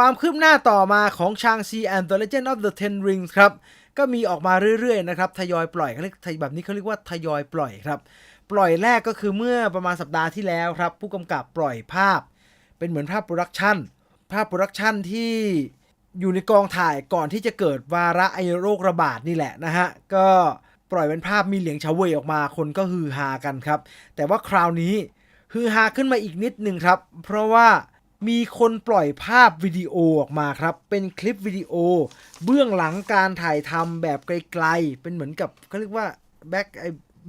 ความคืบหน้าต่อมาของชางซี and the Legend of the Ten Rings ครับ ก็มีออกมาเรื่อยๆนะครับ ทยอยปล่อยเขาเรียกแบบนี้เขาเรียกว่าทยอยปล่อยครับ ปล่อยแรกก็คือเมื่อประมาณสัปดาห์ที่แล้วครับ ผู้กำกับปล่อยภาพ เป็นเหมือนภาพโปรดักชันภาพโปรดักชันที่อยู่ในกองถ่ายก่อนที่จะเกิดวาระไอโรคระบาดนี่แหละนะฮะ ก็ปล่อยเป็นภาพมีเหลียงเฉาเวยออกมาคนก็ฮือฮากันครับ แต่ว่าคราวนี้ฮือฮาขึ้นมาอีกนิดนึงครับ เพราะว่า มีคนปล่อยภาพวิดีโอออกมาครับ เป็นคลิปวิดีโอ เบื้องหลังการถ่ายทำแบบไกลๆ เป็นเหมือนกับเขาเรียกว่า back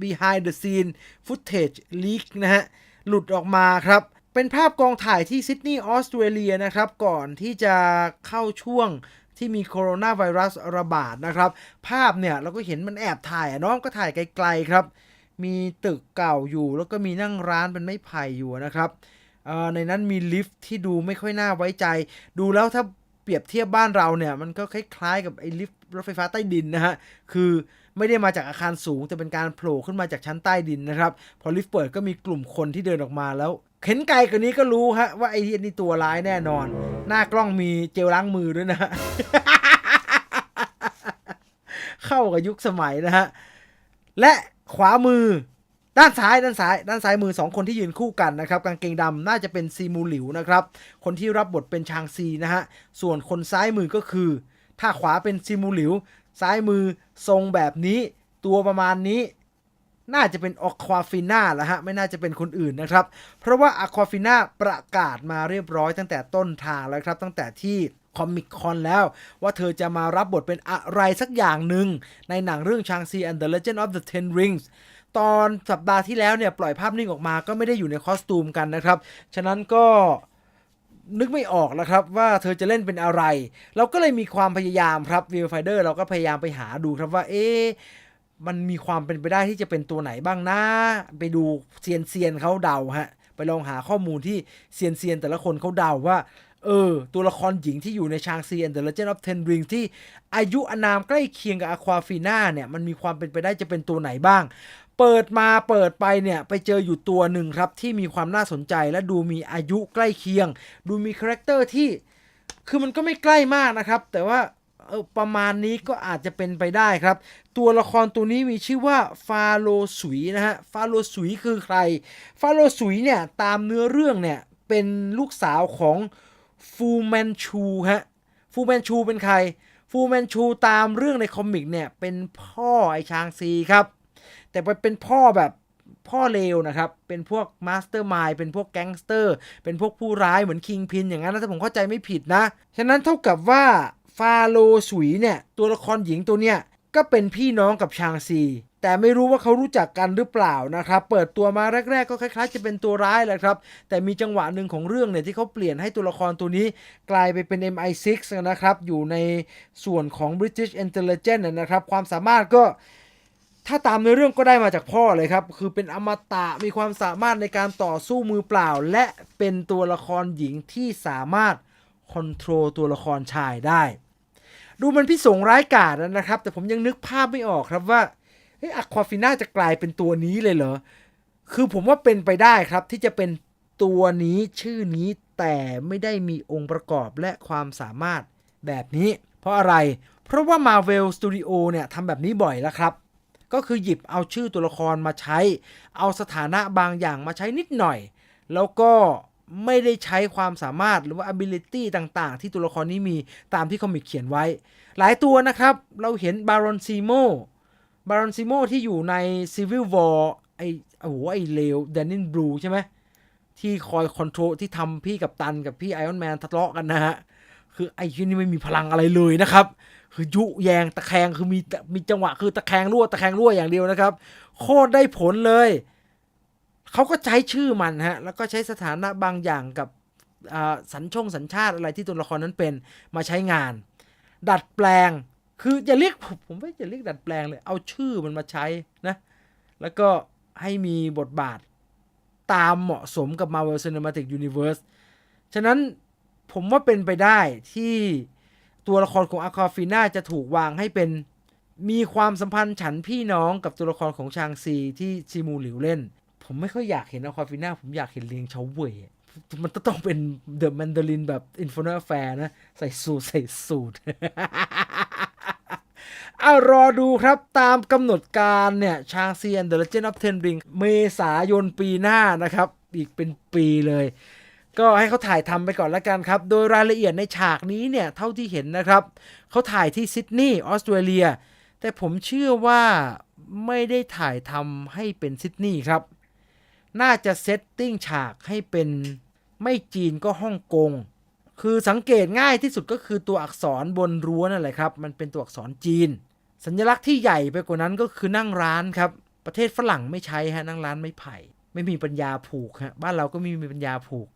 behind the scene footage leak นะฮะ หลุดออกมาครับ เป็นภาพกองถ่ายที่ซิดนีย์ออสเตรเลียนะครับ ก่อนที่จะเข้าช่วงที่มีโคโรนาไวรัสระบาดนะครับ ภาพเนี่ยเราก็เห็นมันแอบถ่ายน้องก็ถ่ายไกลๆครับ มีตึกเก่าอยู่แล้วก็มีนั่งร้านเป็นไม้ไผ่อยู่นะครับ ในนั้นมีลิฟท์ที่ดูไม่ค่อยน่าไว้ใจ ดูแล้วถ้าเปรียบเทียบบ้านเราเนี่ย มันก็คล้ายๆกับไอ้ลิฟต์รถไฟฟ้าใต้ดินนะฮะ คือไม่ได้มาจากอาคารสูง แต่เป็นการโผล่ขึ้นมาจากชั้นใต้ดินนะครับ พอลิฟต์เปิดก็มีกลุ่มคนที่เดินออกมาแล้วเข็นไกลกว่านี้ก็รู้ฮะว่าไอ้นี่ตัวร้ายแน่นอน หน้ากล้องมีเจลล้างมือด้วยนะเข้ากับยุคสมัยนะฮะ และขวามือ ด้านซ้ายด้านซ้าย ด้านซ้ายมือสองคนที่ยืนคู่กันนะครับกางเกงดำน่าจะเป็นซีมูหลิวนะครับคนที่รับบทเป็นชางซีนะฮะส่วนคนซ้ายมือก็คือ ถ้าขวาเป็นซีมูหลิว ซ้ายมือทรงแบบนี้ตัวประมาณนี้น่าจะเป็นอควาฟิน่าแล้วฮะไม่น่าจะเป็นคนอื่นนะครับ เพราะว่าอควาฟิน่าประกาศมาเรียบร้อยตั้งแต่ต้นทางแล้วครับ ตั้งแต่ที่คอมิคคอนแล้ว ว่าเธอจะมารับบทเป็นอะไรสักอย่างหนึ่งในหนังเรื่องชางซี and the Legend of the Ten Rings ตอนสัปดาห์ที่แล้วเนี่ยปล่อยภาพนิ่งออกมาก็ไม่ได้อยู่ในคอสตูมกันนะครับ ฉะนั้นก็นึกไม่ออกแล้วครับว่าเธอจะเล่นเป็นอะไร เราก็เลยมีความพยายามครับ v i e w Finder เราก็พยายามไปหาดูครับว่าเอ๊ะมันมีความเป็นไปได้ที่จะเป็นตัวไหนบ้างนะ ไปดูเซียนเซียนเขาเดาฮะ ไปลองหาข้อมูลที่เซียนเซียนแต่ละคนเขาเดาว่า เออ ตัวละครหญิงที่อยู่ในชางซี and the Legend of Ten Rings ที่อายุอนามใกล้เคียงกับอควาฟีน่าเนี่ย มันมีความเป็นไปได้จะเป็นตัวไหนบ้าง เปิดมาเปิดไปเนี่ยไปเจออยู่ตัวหนึ่งครับที่มีความน่าสนใจและดูมีอายุใกล้เคียง ดูมีคาแรคเตอร์ที่คือมันก็ไม่ใกล้มากนะครับ แต่ว่าออประมาณนี้ก็อาจจะเป็นไปได้ครับ ตัวละครตัวนี้มีชื่อว่าฟาโลสุยนะฮะฟาโลสุยคือใคร ฟาโลสุยเนี่ยตามเนื้อเรื่องเนี่ยเป็นลูกสาวของฟูแมนชูฮะฟูแมนชูเป็นใคร ฟูแมนชูตามเรื่องในคอมิกเนี่ยเป็นพ่อไอชางซีครับ แต่ไปเป็นพ่อแบบพ่อเลวนะครับ เป็นพวกมาสเตอร์มายเป็นพวกแก๊งสเตอร์ เป็นพวกผู้ร้ายเหมือนคิงพินอย่างนั้นนะถ้าผมเข้าใจไม่ผิดนะ ฉะนั้นเท่ากับว่าฟาโลสุยเนี่ย ตัวละครหญิงตัวเนี้ยก็เป็นพี่น้องกับชางซี แต่ไม่รู้ว่าเขารู้จักกันหรือเปล่านะครับ เปิดตัวมาแรก ๆ ก็คล้าย ๆ จะเป็นตัวร้ายแหละครับ แต่มีจังหวะหนึ่งของเรื่องเนี่ยที่เขาเปลี่ยนให้ตัวละครตัวนี้ กลายไปเป็น MI6 นะครับ อยู่ในส่วนของ British Intelligence นะครับ ความสามารถก็ ถ้าตามในเรื่องก็ได้มาจากพ่อเลยครับ คือเป็นอมตะมีความสามารถในการต่อสู้มือเปล่า และเป็นตัวละครหญิงที่สามารถคอนโทรลตัวละครชายได้ ดูมันพิสงร้ายกาจนะครับ แต่ผมยังนึกภาพไม่ออกครับว่าเฮ้ยอควาฟิน่าจะกลายเป็นตัวนี้เลยเหรอ คือผมว่าเป็นไปได้ครับที่จะเป็นตัวนี้ชื่อนี้แต่ไม่ได้มีองค์ประกอบและความสามารถแบบนี้ เพราะอะไร เพราะว่า Marvel Studio เนี่ยทำแบบนี้บ่อยแล้วครับ ก็คือหยิบเอาชื่อตัวละครมาใช้ เอาสถานะบางอย่างมาใช้นิดหน่อย แล้วก็ไม่ได้ใช้ความสามารถหรือว่า ability ต่างๆ ที่ตัวละครนี้มีตามที่คอมิกเขียนไว้ หลายตัวนะครับ เราเห็นบารอนซีโมบารอนซีโมที่อยู่ใน Civil War ไอโอ้โหไอเลวแดนนินบลูใช่ไหมที่คอยคอนโทรลที่ทำพี่กับตันกับพี่ไอออนแมนทะเลาะกันนะฮะ คือไอ้ที่นี่ไม่มีพลังอะไรเลยนะครับ คือยุแยงตะแคงคือมีมีจังหวะคือตะแคงรั่วตะแคงรั่วอย่างเดียวนะครับ โคตรได้ผลเลย เขาก็ใช้ชื่อมันฮะ แล้วก็ใช้สถานะบางอย่างกับสัญชงสัญชาติอะไรที่ตัวละครนั้นเป็นมาใช้งาน ดัดแปลงคืออย่าเรียกผมผมไม่จะเรียกดัดแปลงเลย เอาชื่อมันมาใช้นะ แล้วก็ให้มีบทบาทตามเหมาะสมกับ Marvel Cinematic Universe ฉะนั้นผมว่าเป็นไปได้ที่ ตัวละครของอาคาฟิน่าจะถูกวางให้เป็น มีความสัมพันธ์ฉันพี่น้องกับตัวละครของชางซีที่ซีมูหลิวเล่น ผมไม่ค่อยอยากเห็นอาคาฟิน่าผมอยากเห็นเลียงเฉาเว่ยมันต้องเป็นเดอะแมนดารินแบบอินฟ r น a แฟร์นะ ใส่สูทใส่สูทอะรอดูครับตามกำหนดการเนี่ยชางซีแอนเดอะเลเจนด์ออฟเทนริงเมษายนปีหน้านะครับ อีกเป็นปีเลย ก็ให้เขาถ่ายทำไปก่อนละกันครับ โดยรายละเอียดในฉากนี้เนี่ย เท่าที่เห็นนะครับ เขาถ่ายที่ซิดนีย์ออสเตรเลีย แต่ผมเชื่อว่าไม่ได้ถ่ายทำให้เป็นซิดนีย์ครับ น่าจะเซตติ้งฉากให้เป็นไม่จีนก็ฮ่องกง คือสังเกตง่ายที่สุดก็คือตัวอักษรบนรั้วนั่นแหละครับ มันเป็นตัวอักษรจีน สัญลักษณ์ที่ใหญ่ไปกว่านั้นก็คือนั่งร้านครับ ประเทศฝรั่งไม่ใช้ฮะนั่งร้านไม่ไผ่ ไม่มีปัญญาผูกฮะ บ้านเราก็ไม่มีปัญญาผูก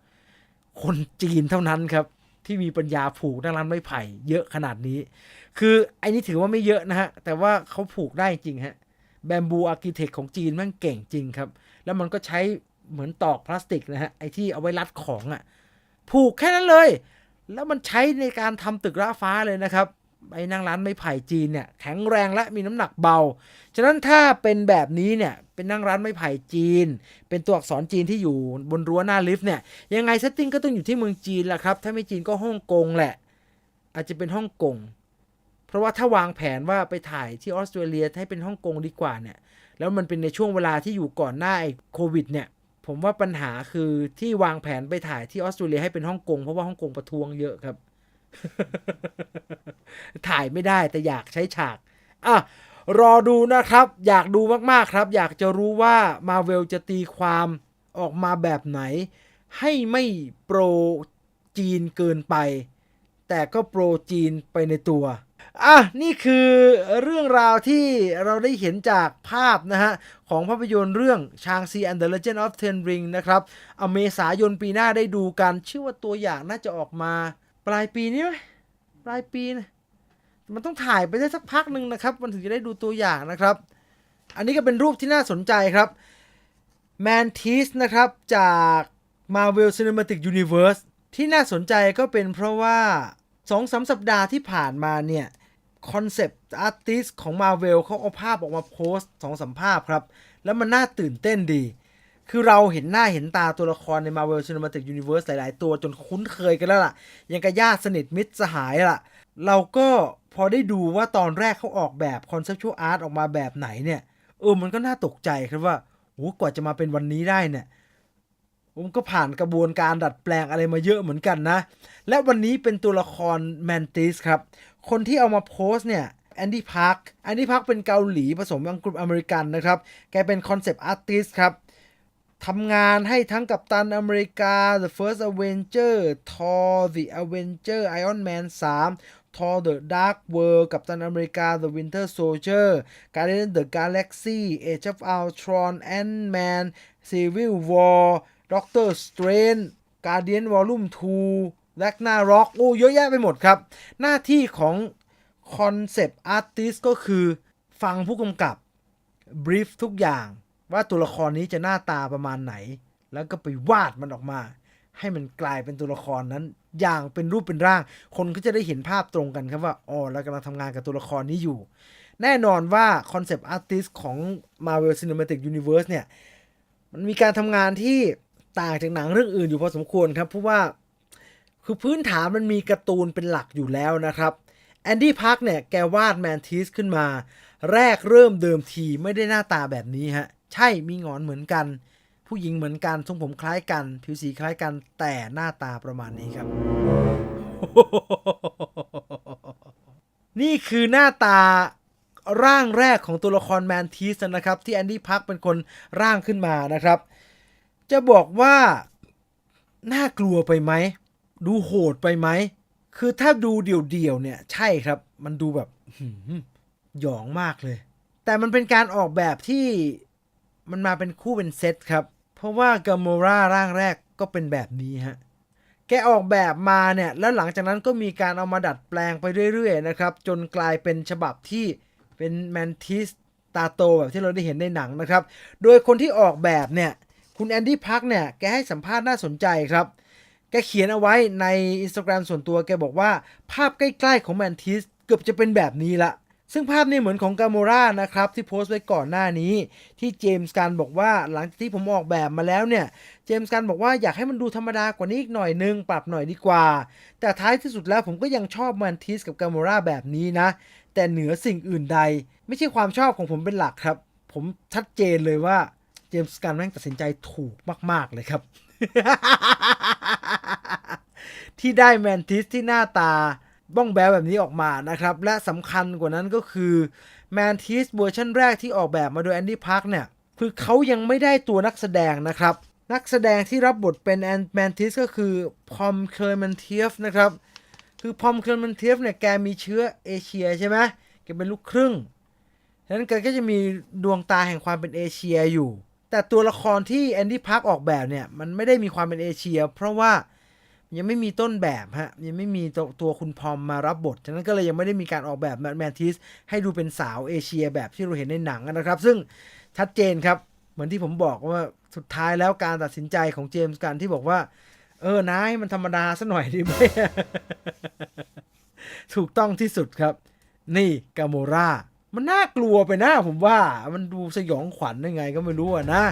คนจีนเท่านั้นครับ ที่มีปัญญาผูกนั่งร้านไม้ไผ่ เยอะขนาดนี้ คือไอ้นี่ถือว่าไม่เยอะนะฮะ แต่ว่าเขาผูกได้จริงฮะแบมบูอาร์กิเทคของจีนมันเก่งจริงครับ แล้วมันก็ใช้เหมือนตอกพลาสติกนะฮะ ไอ้ที่เอาไว้รัดของอะ่ะ ผูกแค่นั้นเลย แล้วมันใช้ในการทำตึกระฟ้าเลยนะครับ ไอ้นั่งร้านไม้ไผ่จีนเนี่ยแข็งแรงและมีน้ำหนักเบา ฉะนั้นถ้าเป็นแบบนี้เนี่ยเป็นนั่งร้านไม้ไผ่จีน เป็นตัวอักษรจีนที่อยู่บนรั้วหน้าลิฟต์เนี่ยยังไงเซตติ้งก็ต้องอยู่ที่เมืองจีนแหละครับ ถ้าไม่จีนก็ฮ่องกงแหละ อาจจะเป็นฮ่องกง เพราะว่าถ้าวางแผนว่าไปถ่ายที่ออสเตรเลียให้เป็นฮ่องกงดีกว่าเนี่ยแล้วมันเป็นในช่วงเวลาที่อยู่ก่อนหน้าไอโควิดเนี่ยผมว่าปัญหาคือที่วางแผนไปถ่ายที่ออสเตรเลียให้เป็นฮ่องกงเพราะว่าฮ่องกงประท้วงเยอะครับ ถ่ายไม่ได้แต่อยากใช้ฉาก อะ รอดูนะครับ อยากดูมากๆครับ อยากจะรู้ว่ามาเวลจะตีความออกมาแบบไหน ให้ไม่โปรจีนเกินไป แต่ก็โปรจีนไปในตัวอะนี่คือเรื่องราวที่เราได้เห็นจากภาพนะฮะ ของภาพยนตร์เรื่อง Shang-Chi and the Legend of Ten Ring นะครับ อเมษายนปีหน้าได้ดูกันเชื่อว่าตัวอย่างน่าจะออกมา ปลายปีนี้ไหมปลายปีนะมันต้องถ่ายไปได้สักพักหนึ่งนะครับ มันถึงจะได้ดูตัวอย่างนะครับ อันนี้ก็เป็นรูปที่น่าสนใจครับ Mantis นะครับจาก Marvel Cinematic Universe ที่น่าสนใจก็เป็นเพราะว่า2อสสัปดาห์ที่ผ่านมาเนี่ยคอนเซปต์อาร์ติสของ Marvel เขาเอาภาพออกมาโพสต์สองสามภาพครับ แล้วมันน่าตื่นเต้นดี คือเราเห็นหน้าเห็นตาตัวละครใน Marvel Cinematic Universe หลาย ๆ ตัวจนคุ้นเคยกันแล้วล่ะ ยังกับญาติสนิทมิตรสหายล่ะ เราก็พอได้ดูว่าตอนแรกเขาออกแบบคอนเซปชวลอาร์ตออกมาแบบไหนเนี่ย เออมันก็น่าตกใจครับว่าโหกว่าจะมาเป็นวันนี้ได้เนี่ยผมก็ผ่านกระบวนการดัดแปลงอะไรมาเยอะเหมือนกันนะ และวันนี้เป็นตัวละครแมนติสครับ คนที่เอามาโพสเนี่ยแอนดี้พาร์คแอนดี้พาร์คเป็นเกาหลีผสมอังกฤษอเมริกันนะครับ แกเป็นคอนเซปต์อาร์ติสครับ ทำงานให้ทั้งกับตันอเมริกา The First Avenger Thor The Avenger Iron Man 3 Thor The Dark World กับตันอเมริกา The Winter Soldier Guardian the Galaxy Age of Ultron Ant-Man Civil War Doctor Strange Guardian Volume 2 Ragnarok โอ้เยอะแยะไปหมดครับ หน้าที่ของคอนเซปต์อาร์ติสก็คือ ฟังผู้กำกับบรีฟทุกอย่าง ว่าตัวละครนี้จะหน้าตาประมาณไหน แล้วก็ไปวาดมันออกมา ให้มันกลายเป็นตัวละครนั้น อย่างเป็นรูปเป็นร่าง คนก็จะได้เห็นภาพตรงกันครับว่าอ๋อเรากำลังทำงานกับตัวละครนี้อยู่ แน่นอนว่าคอนเซปต์อาร์ติสของ Marvel Cinematic Universe เนี่ยมันมีการทำงานที่ต่างจากหนังเรื่องอื่นอยู่พอสมควรครับเพราะว่าคือพื้นฐานมันมีการ์ตูนเป็นหลักอยู่แล้วนะครับแอนดี้พาร์คเนี่ยแกวาดแมนทิสขึ้นมา แรกเริ่มเดิมทีไม่ได้หน้าตาแบบนี้ฮะ ใช่มีงอนเหมือนกัน ผู้หญิงเหมือนกันทรงผมคล้ายกัน ผิวสีคล้ายกันแต่หน้าตาประมาณนี้ครับ นี่คือหน้าตาร่างแรกของตัวละครแมนทิสนะครับ ที่แอนดี้พักเป็นคนร่างขึ้นมานะครับ จะบอกว่าน่ากลัวไปไหม ดูโหดไปไหม คือถ้าดูเดี่ยวๆเนี่ย ใช่ครับ มันดูแบบหืมหยองมากเลย แต่มันเป็นการออกแบบที่ มันมาเป็นคู่เป็นเซตครับ เพราะว่ากาโมราร่างแรกก็เป็นแบบนี้ฮะแกออกแบบมาเนี่ยแล้วหลังจากนั้นก็มีการเอามาดัดแปลงไปเรื่อยๆนะครับ จนกลายเป็นฉบับที่เป็นแมนทิสตาโตแบบที่เราได้เห็นในหนังนะครับ โดยคนที่ออกแบบเนี่ยคุณแอนดี้พักเนี่ยแกให้สัมภาษณ์น่าสนใจครับ แกเขียนเอาไว้ใน Instagram ส่วนตัวแกบอกว่า ภาพใกล้ๆของแมนทิสเกือบจะเป็นแบบนี้ละ ซึ่งภาพนี้เหมือนของกาโมรานะครับที่โพสต์ไว้ก่อนหน้านี้ ที่เจมส์กันบอกว่าหลังจากที่ผมออกแบบมาแล้วเนี่ยเจมส์กันบอกว่าอยากให้มันดูธรรมดากว่านี้อีกหน่อยนึง ปรับหน่อยดีกว่า แต่ท้ายที่สุดแล้วผมก็ยังชอบมันทิสกับกาโมราแบบนี้นะ แต่เหนือสิ่งอื่นใด ไม่ใช่ความชอบของผมเป็นหลักครับ ผมชัดเจนเลยว่าเจมส์กันแม่งตัดสินใจถูกมาก ๆเลยครับ ที่ได้แมนทิสที่หน้าตา บ้องแบวแบบนี้ออกมานะครับ และสำคัญกว่านั้นก็คือแมนทิสเวอร์ชันแรกที่ออกแบบมาโดยแอนดี้พาร์คเนี่ยคือเขายังไม่ได้ตัวนักแสดงนะครับ นักแสดงที่รับบทเป็นแอนแมนทิสก็คือพอมเคลมันเทียฟนะครับ คือพอมเคลมันเทียฟเนี่ยแกมีเชื้อเอเชียใช่ไหมแกเป็นลูกครึ่งฉะนั้นแกก็จะมีดวงตาแห่งความเป็นเอเชียอยู่ แต่ตัวละครที่แอนดี้พาร์คออกแบบเนี่ยมันไม่ได้มีความเป็นเอเชีย เพราะว่า ยังไม่มีต้นแบบฮะยังไม่มีตัวตัวคุณพอมมารับบท ฉะนั้นก็เลยยังไม่ได้มีการออกแบบแมนทิสให้ดูเป็นสาวเอเชียแบบที่เราเห็นในหนังนะครับ ซึ่งชัดเจนครับ เหมือนที่ผมบอกว่าสุดท้ายแล้วการตัดสินใจของเจมส์กันที่บอกว่า เออนายมันธรรมดาซะหน่อยดีไหมถูกต้องที่สุดครับ นี่กาโมรามันน่ากลัวไปนะผมว่ามันดูสยองขวัญยังไงก็ไม่รู้อะนะ